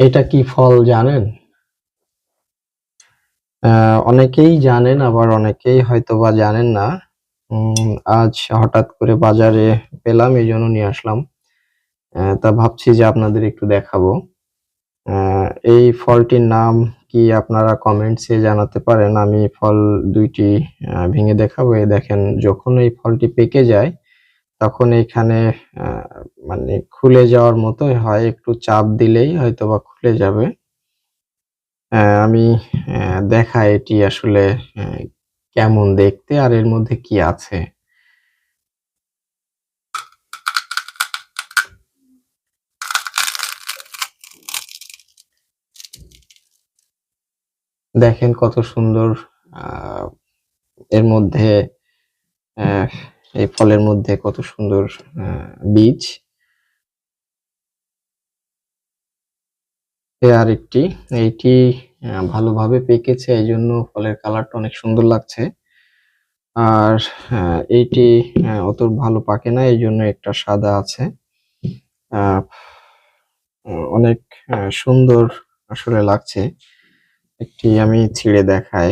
এটা কি ফল জানেন? অনেকেই জানেন, আবার অনেকেই হয়তো বা জানেন না। আজ হঠাৎ করে বাজারে পেলাম, এই জন্য নিয়ে আসলাম। তা ভাবছি যে আপনাদের একটু দেখাবো। এই ফলটির নাম কি আপনারা কমেন্টসে জানাতে পারেন। আমি ফল দুইটি ভেঙে দেখাবো। এই দেখেন, যখন এই ফলটি পেকে যায়, তখন এখানে মানে খুলে যাওয়ার মতোই হয়, একটু চাপ দিলেই হয়তোবা খুলে যাবে। আমি দেখাই এটি আসলে কেমন দেখতে আর এর মধ্যে কি আছে। দেখেন কত সুন্দর এর মধ্যে এই ফলের মধ্যে কত সুন্দর বীজ এ আরেকটি এইটি ভালোভাবে পেকেছে এই জন্য ফলের কালারটা অনেক সুন্দর লাগছে। আর এইটি অত ভালো পাকে না এই জন্য একটা সাদা আছে। অনেক সুন্দর আসলে লাগছে। একটি আমি ছিঁড়ে দেখাই।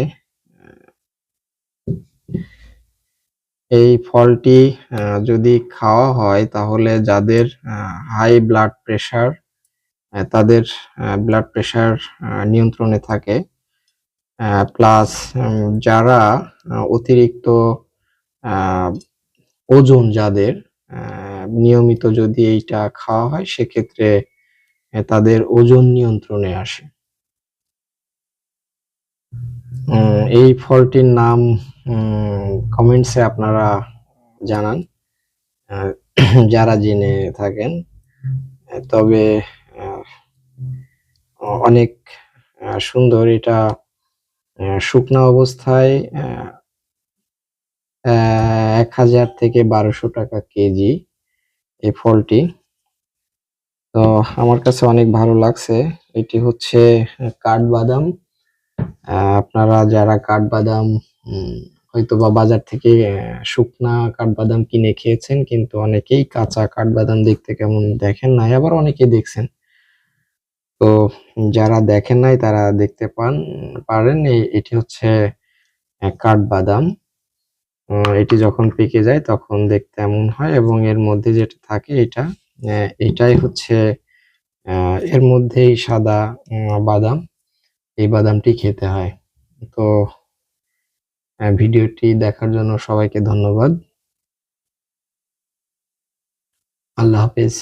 এই ফলটি যদি খাওয়া হয়, তাহলে যাদের হাই ব্লাড প্রেশার তাদের ব্লাড প্রেশার নিয়ন্ত্রণে থাকে। প্লাস যারা অতিরিক্ত ওজন যাদের নিয়মিত যদি এইটা খাওয়া হয়, সেক্ষেত্রে তাদের ওজন নিয়ন্ত্রণে আসে। এই ফলটির নাম কমেন্টসে আপনারা জানান। যারা জেনে থাকেন। তবে অনেক সুন্দর এটা শুকনা অবস্থায় এক হাজার থেকে বারোশো টাকা কেজি এই ফলটি। তো আমার কাছে অনেক ভালো লাগছে। এটি হচ্ছে কাঠবাদাম। আপনারা যারা কাঠবাদাম উম, হয়তোবা বাজার থেকে শুকনা কাঠবাদাম কিনে খেয়েছেন কিন্তু অনেকেই কাঁচা কাঠবাদাম দেখতে কেমন দেখেন নাই আবার অনেকেই দেখছেন। তো যারা দেখেন নাই, তারা দেখতে পান, পারেন। এটি হচ্ছে কাঠবাদাম। এটি যখন পেকে যায়, তখন দেখতে এমন হয় এবং এর মধ্যে যেটা থাকে, এটা এটাই হচ্ছে এর মধ্যেই সাদা বাদাম। এই বাদামটি খেতে হয়। তো ভিডিওটি দেখার জন্য সবাইকে ধন্যবাদ। আল্লাহ হাফেজ।